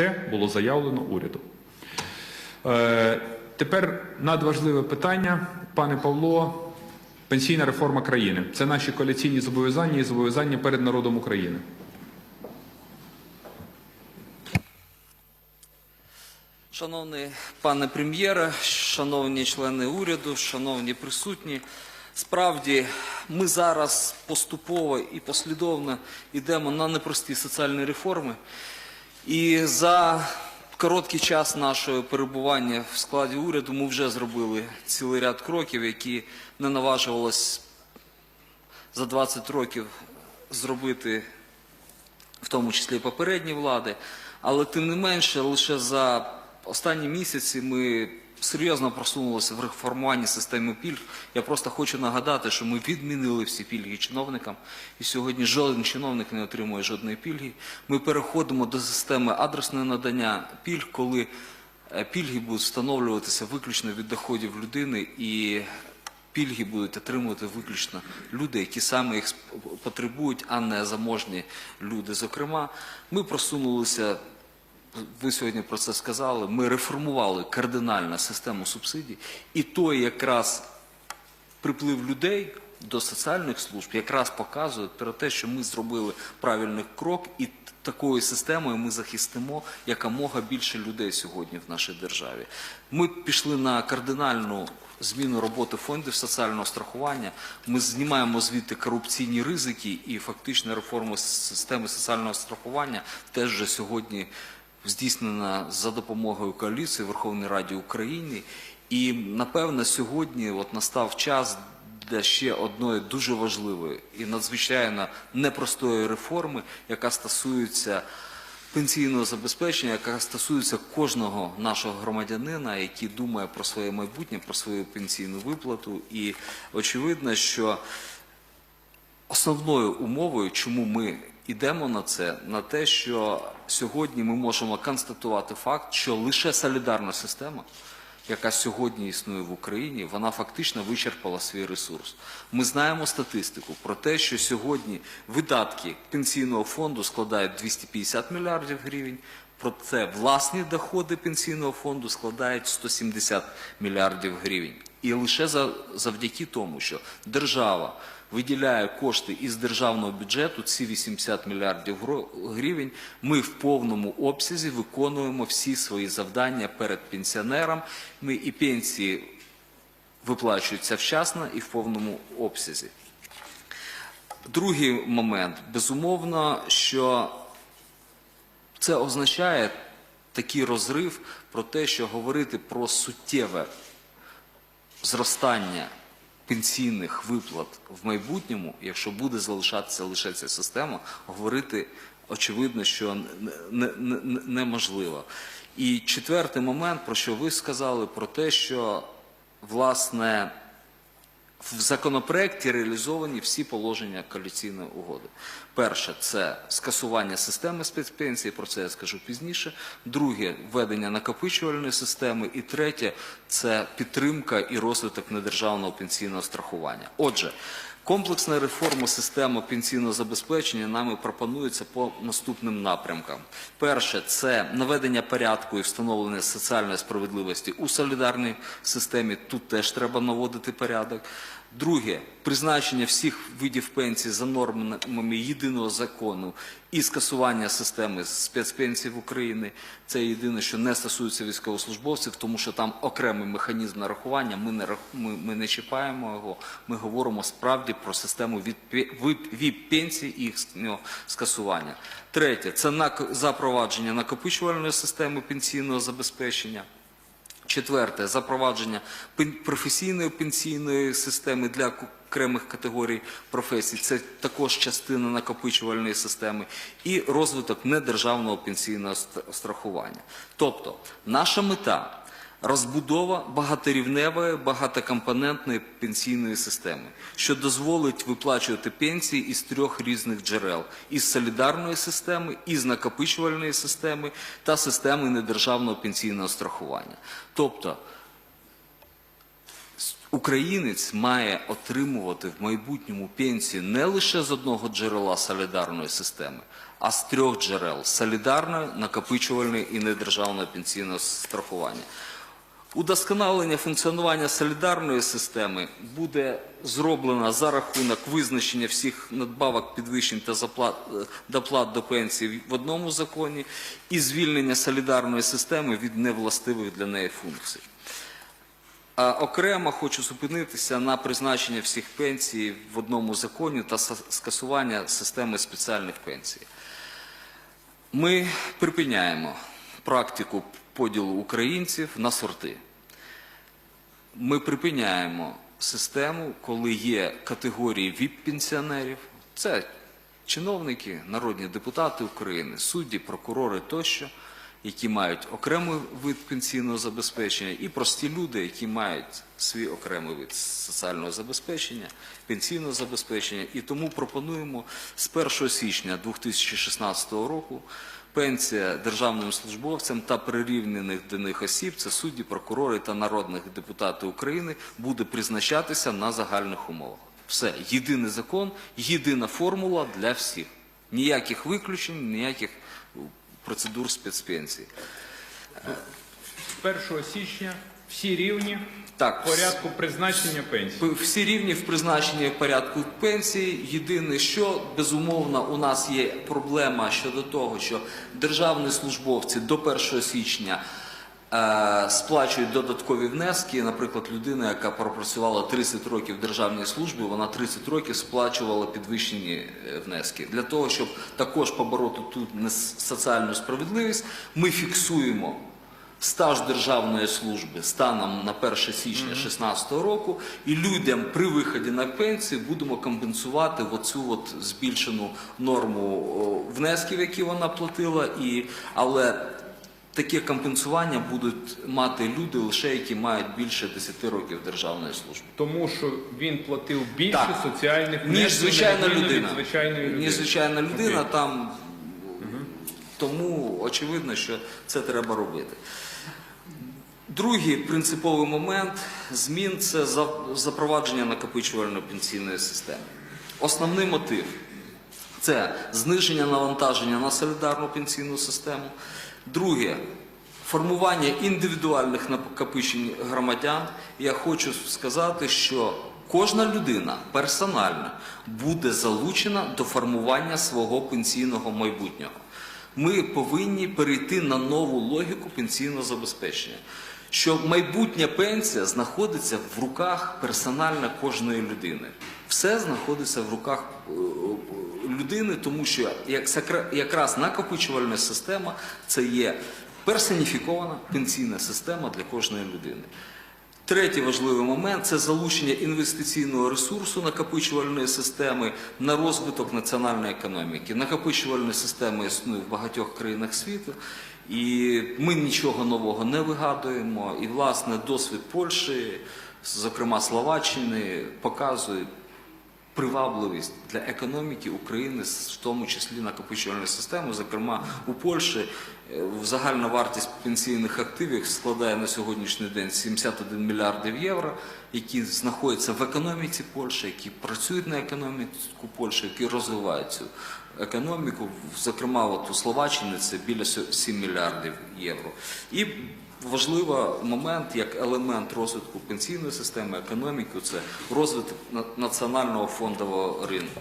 Це було заявлено урядом. Е, тепер надважливе питання, пане Павло. Пенсійна реформа країни. Це наші коаліційні зобов'язання і зобов'язання перед народом України. Шановний пане прем'єре, шановні члени уряду, шановні присутні, справді ми зараз поступово і послідовно йдемо на непрості соціальні реформи. І за короткий час нашого перебування в складі уряду ми вже зробили цілий ряд кроків, які не наважувалось за 20 років зробити в тому числі попередні влади. Але тим не менше, лише за останні місяці ми серйозно просунулися в реформуванні системи пільг. Я просто хочу нагадати, що ми відмінили всі пільги чиновникам, і сьогодні жоден чиновник не отримує жодної пільги. Ми переходимо до системи адресного надання пільг, коли е, пільги будуть встановлюватися виключно від доходів людини і пільги будуть отримувати виключно люди, які саме їх потребують, а не заможні люди. Зокрема, ми просунулися. Ви сьогодні про це сказали. Ми реформували кардинально систему субсидій, і той якраз приплив людей до соціальних служб якраз показує про те, що ми зробили правильний крок, і такою системою ми захистимо якомога більше людей сьогодні в нашій державі. Ми пішли на кардинальну зміну роботи фондів соціального страхування. Ми знімаємо звідти корупційні ризики і фактично реформа системи соціального страхування теж вже сьогодні здійснена за допомогою коаліції Верховної Ради України. І напевно сьогодні от настав час для ще одної дуже важливої і надзвичайно непростої реформи, яка стосується пенсійного забезпечення, яка стосується кожного нашого громадянина, який думає про своє майбутнє, про свою пенсійну виплату. І очевидно, що основною умовою, чому ми йдемо на це, на те, що сьогодні ми можемо констатувати факт, що лише солідарна система, яка сьогодні існує в Україні, вона фактично вичерпала свій ресурс. Ми знаємо статистику про те, що сьогодні видатки пенсійного фонду складають 250 мільярдів гривень. Проте власні доходи пенсійного фонду складають 170 мільярдів гривень. І лише за- завдяки тому, що держава виділяє кошти із державного бюджету, ці 80 мільярдів гривень, ми в повному обсязі виконуємо всі свої завдання перед пенсіонерами Ми і пенсії виплачуються вчасно і в повному обсязі. Другий момент, безумовно, що це означає такий розрив про те, що говорити про суттєве зростання пенсійних виплат в майбутньому, якщо буде залишатися лише ця система, говорити очевидно, що не- не- не- неможливо. І четвертий момент, про що ви сказали, про те, що власне в законопроекті реалізовані всі положення коаліційної угоди. Перше це скасування системи спецпенсій, про це я скажу пізніше. Друге введення накопичувальної системи. І третє це підтримка і розвиток недержавного пенсійного страхування. Отже, комплексна реформа системи пенсійного забезпечення нами пропонується по наступним напрямкам. Перше це наведення порядку і встановлення соціальної справедливості у солідарній системі. Тут теж треба наводити порядок. Друге призначення всіх видів пенсій за нормами єдиного закону і скасування системи спецпенсій в Україні. Це єдине, що не стосується військовослужбовців, тому що там окремий механізм нарахування. Ми не ми, ми не чіпаємо його. Ми говоримо справді про систему віп пенсій і їх скасування. Третє це запровадження накопичувальної системи пенсійного забезпечення. Четверте запровадження професійної пенсійної системи для окремих категорій професій. Це також частина накопичувальної системи і розвиток недержавного пенсійного страхування. Тобто, наша мета розбудова багаторівневої, багатокомпонентної пенсійної системи, що дозволить виплачувати пенсії із трьох різних джерел: із солідарної системи, із накопичувальної системи та системи недержавного пенсійного страхування. Тобто Українець має отримувати в майбутньому пенсію не лише з одного джерела солідарної системи, а з трьох джерел солідарної, накопичувальної і недержавного пенсійного страхування. Удосконалення функціонування солідарної системи буде зроблено за рахунок визначення всіх надбавок, підвищень та е, доплат до пенсії в одному законі і звільнення солідарної системи від невластивих для неї функцій. А окремо хочу зупинитися на призначення всіх пенсій в одному законі та скасування системи спеціальних пенсій. Ми припиняємо практику поділу українців на сорти. Ми припиняємо систему, коли є категорії ВІП-пенсіонерів. Це чиновники, народні депутати України, судді, прокурори тощо, які мають окремий вид пенсійного забезпечення, і прості люди, які мають свій окремий вид соціального забезпечення, пенсійного забезпечення. І тому пропонуємо з 1 січня 2016 року пенсія державним службовцям та прирівнених до них осіб, це судді, прокурори та народних депутати України, буде призначатися на загальних умовах. Все, єдиний закон, єдина формула для всіх. Ніяких виключень, ніяких процедур спецпенсії. 1 січня всі рівні Так, в порядку призначення пенсії. Всі рівні в призначенні порядку пенсії. Єдине, що безумовно у нас є проблема щодо того, що державні службовці до 1 січня е, сплачують додаткові внески. Наприклад, людина, яка пропрацювала 30 років в державній службі, вона 30 років сплачувала підвищені е, внески. Для того, щоб також побороти тут соціальну справедливість, ми фіксуємо стаж державної служби станом на 1 січня 2016 року, і людям при виході на пенсію будемо компенсувати оцю от збільшену норму внесків, які вона платила, і, але таке компенсування будуть мати люди лише які мають більше 10 років державної служби. Тому що він платив більше Так. соціальних Ніж звичайна людина. Ніж звичайна людина, там тому очевидно, що це треба робити. Другий принциповий момент змін це запровадження накопичувальної пенсійної системи. Основний мотив це зниження навантаження на солідарну пенсійну систему. Друге формування індивідуальних накопичень громадян. Я хочу сказати, що кожна людина персонально буде залучена до формування свого пенсійного майбутнього. Ми повинні перейти на нову логіку пенсійного забезпечення. Що майбутня пенсія знаходиться в руках персонально кожної людини. Все знаходиться в руках е, людини, тому що якраз накопичувальна система це є персоніфікована пенсійна система для кожної людини. Третій важливий момент це залучення інвестиційного ресурсу накопичувальної системи на розвиток національної економіки. Накопичувальна система існує в багатьох країнах світу, і ми нічого нового не вигадуємо. І, власне, досвід Польщі, зокрема Словаччини, показує привабливість для економіки України, в тому числі накопичувальної системи. Зокрема, у Польщі е, загальна вартість пенсійних активів складає на сьогоднішній день 71 мільярдів євро, які знаходяться в економіці Польщі, які працюють на економіку Польщі, які розвивають цю економіку. Зокрема, от у Словаччині це біля 7 мільярдів євро. І Важливий момент як елемент розвитку пенсійної системи, економіки це розвиток національного фондового ринку.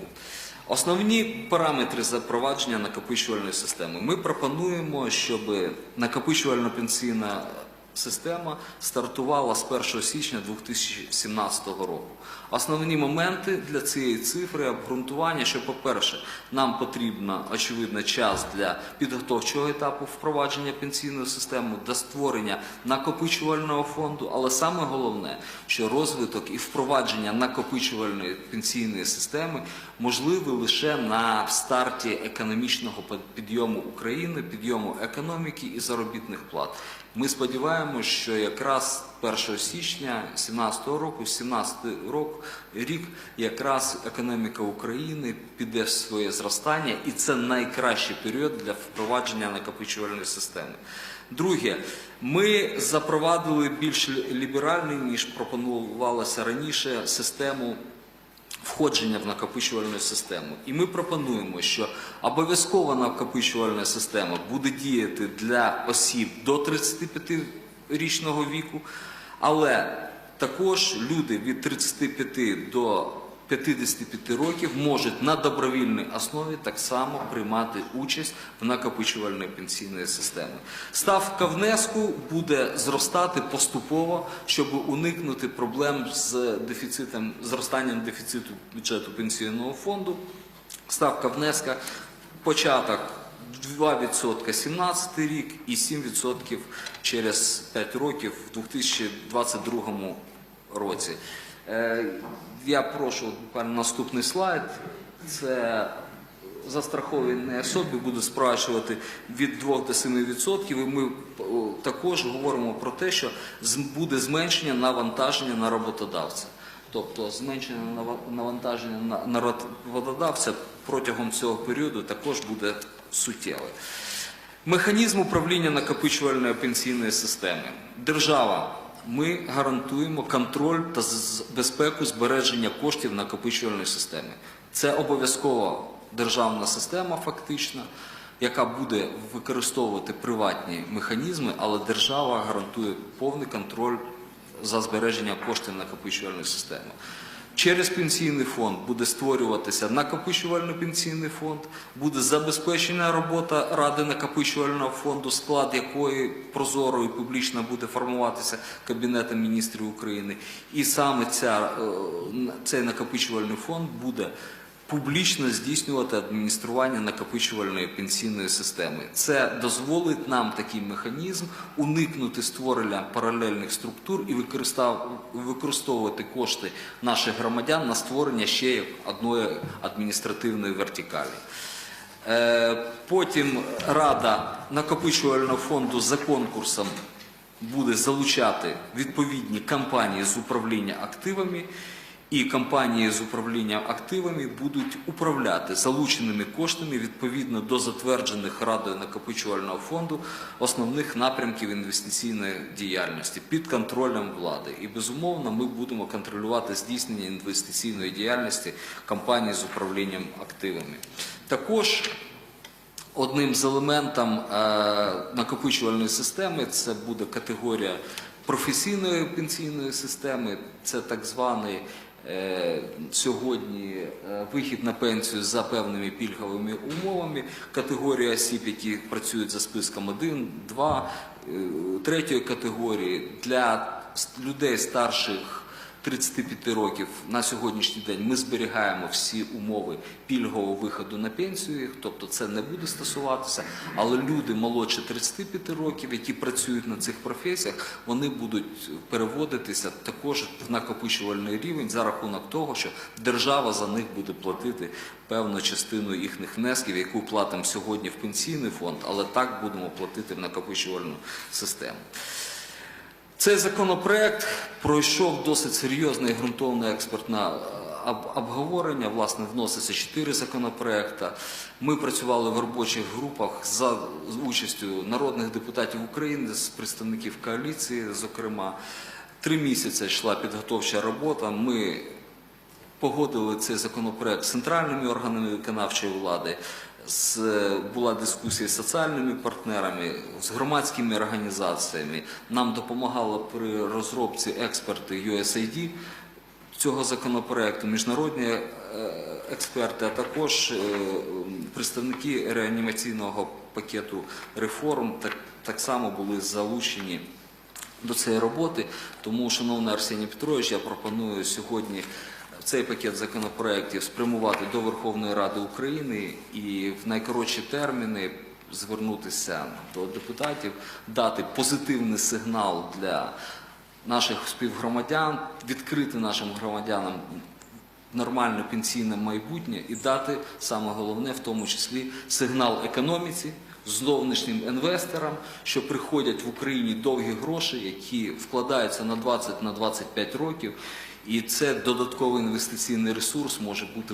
Основні параметри запровадження накопичувальної системи. Ми пропонуємо, щоб накопичувальна пенсійна система стартувала з 1 січня 2017 року. Основні моменти для цієї цифри обґрунтування, що, по-перше, нам потрібно, очевидно, час для підготовчого етапу впровадження пенсійної системи, до створення накопичувального фонду, але саме головне, що розвиток і впровадження накопичувальної пенсійної системи можливі лише на старті економічного підйому України, підйому економіки і заробітних плат. Ми сподіваємося, що якраз 1 січня 2017 року, 2017 рок, рік, якраз економіка України піде в своє зростання, і це найкращий період для впровадження накопичувальної системи. Друге, ми запровадили більш ліберальну, ніж пропонувалося раніше, систему входження в накопичувальну систему. І ми пропонуємо, що обов'язкова накопичувальна система буде діяти для осіб до 35-річного віку, але також люди від 35 до 55 років можуть на добровільній основі так само приймати участь в накопичувальній пенсійної системи. Ставка внеску буде зростати поступово, щоб уникнути проблем з дефіцитом, зростанням дефіциту бюджету пенсійного фонду. Ставка внеска початок 2% 17 рік і 7% через 5 років в 2022 році. Е, Я прошу буквально наступний слайд. Це застраховані особи буде сплачувати від 2 до 7%. І ми також говоримо про те, що буде зменшення навантаження на роботодавця. Тобто зменшення навантаження на- на роботодавця протягом цього періоду також буде суттєве. Механізм управління накопичувальної пенсійної системи. Держава. Ми гарантуємо контроль та безпеку збереження коштів накопичувальної системи. Це обов'язкова державна система, фактично, яка буде використовувати приватні механізми, але держава гарантує повний контроль за збереження коштів накопичувальної системи. Через пенсійний фонд буде створюватися накопичувальний пенсійний фонд, буде забезпечена робота ради накопичувального фонду, склад якої прозоро і публічно буде формуватися Кабінетом міністрів України. І саме ця, е, цей накопичувальний фонд буде публічно здійснювати адміністрування накопичувальної пенсійної системи. Це дозволить нам такий механізм уникнути створення паралельних структур і використовувати кошти наших громадян на створення ще одної адміністративної вертикалі. Е, Потім Рада накопичувального фонду за конкурсом буде залучати відповідні компанії з управління активами, і компанії з управління активами будуть управляти залученими коштами відповідно до затверджених Радою накопичувального фонду основних напрямків інвестиційної діяльності під контролем влади. І безумовно ми будемо контролювати здійснення інвестиційної діяльності компаній з управлінням активами. Також Одним з елементів накопичувальної системи це буде категорія професійної пенсійної системи, це так званий е, сьогодні е, вихід на пенсію за певними пільговими умовами, категорія осіб, які працюють за списком 1, 2, е, третьої категорії. Для людей старших 35 років на сьогоднішній день ми зберігаємо всі умови пільгового виходу на пенсію, тобто це не буде стосуватися. Але люди молодше 35 років, які працюють на цих професіях, вони будуть переводитися також в накопичувальний рівень за рахунок того, що держава за них буде платити певну частину їхніх внесків, яку платимо сьогодні в пенсійний фонд, але так будемо платити в накопичувальну систему. Цей законопроект пройшов досить серйозне і ґрунтовне експертне обговорення. Власне, вноситься чотири законопроекти. Ми працювали в робочих групах за участю народних депутатів України, з представників коаліції, зокрема. Три місяці йшла підготовча робота. Ми погодили цей законопроект з центральними органами виконавчої влади. З, була дискусія з соціальними партнерами, з громадськими організаціями. Нам допомагало при розробці експерти USAID цього законопроекту, міжнародні е, експерти, а також е, представники реанімаційного пакету реформ так, так само були залучені до цієї роботи. Тому, шановний Арсеній Петрович, я пропоную сьогодні цей пакет законопроєктів спрямувати до Верховної Ради України і в найкоротші терміни звернутися до депутатів, дати позитивний сигнал для наших співгромадян, відкрити нашим громадянам нормальне пенсійне майбутнє і дати саме головне, в тому числі сигнал економіці, зовнішнім інвесторам, що приходять в Україні довгі гроші, які вкладаються на 20 на 25 років. І це додатковий інвестиційний ресурс може бути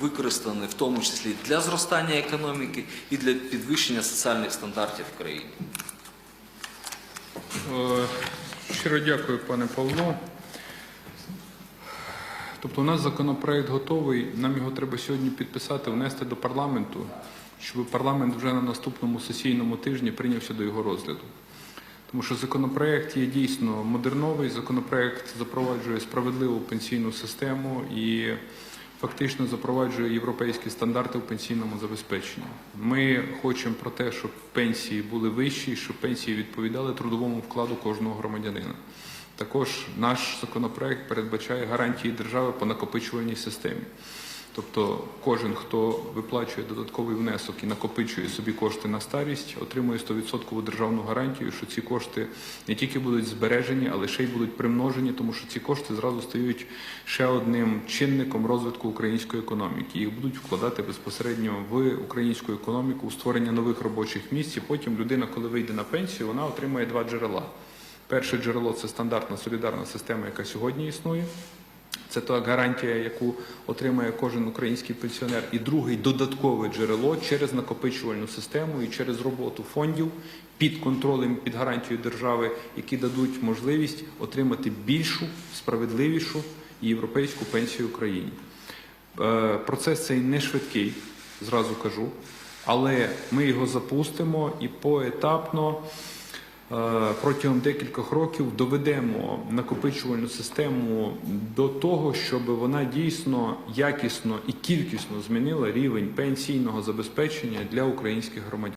використаний в тому числі для зростання економіки і для підвищення соціальних стандартів в країні. Е, Щиро дякую, пане Павло. Тобто у нас законопроект готовий, нам його треба сьогодні підписати, внести до парламенту, щоб парламент вже на наступному сесійному тижні прийнявся до його розгляду. Тому що законопроект є дійсно модерновий, законопроект запроваджує справедливу пенсійну систему і фактично запроваджує європейські стандарти в пенсійному забезпеченні. Ми хочемо про те, щоб пенсії були вищі, щоб пенсії відповідали трудовому вкладу кожного громадянина. Також наш законопроект передбачає гарантії держави по накопичувальній системі. Тобто кожен, хто виплачує додатковий внесок і накопичує собі кошти на старість, отримує 100% державну гарантію, що ці кошти не тільки будуть збережені, але ще й будуть примножені, тому що ці кошти зразу стають ще одним чинником розвитку української економіки. Їх будуть вкладати безпосередньо в українську економіку, у створення нових робочих місць. І потім людина, коли вийде на пенсію, вона отримає два джерела. Перше джерело це стандартна солідарна система, яка сьогодні існує. Це та гарантія, яку отримає кожен український пенсіонер, і другий додаткове джерело через накопичувальну систему і через роботу фондів під контролем, під гарантією держави, які дадуть можливість отримати більшу, справедливішу європейську пенсію Україні. Е, Процес цей не швидкий, зразу кажу, але ми його запустимо і поетапно. Е, Протягом декількох років доведемо накопичувальну систему до того, щоб вона дійсно якісно і кількісно змінила рівень пенсійного забезпечення для українських громадян.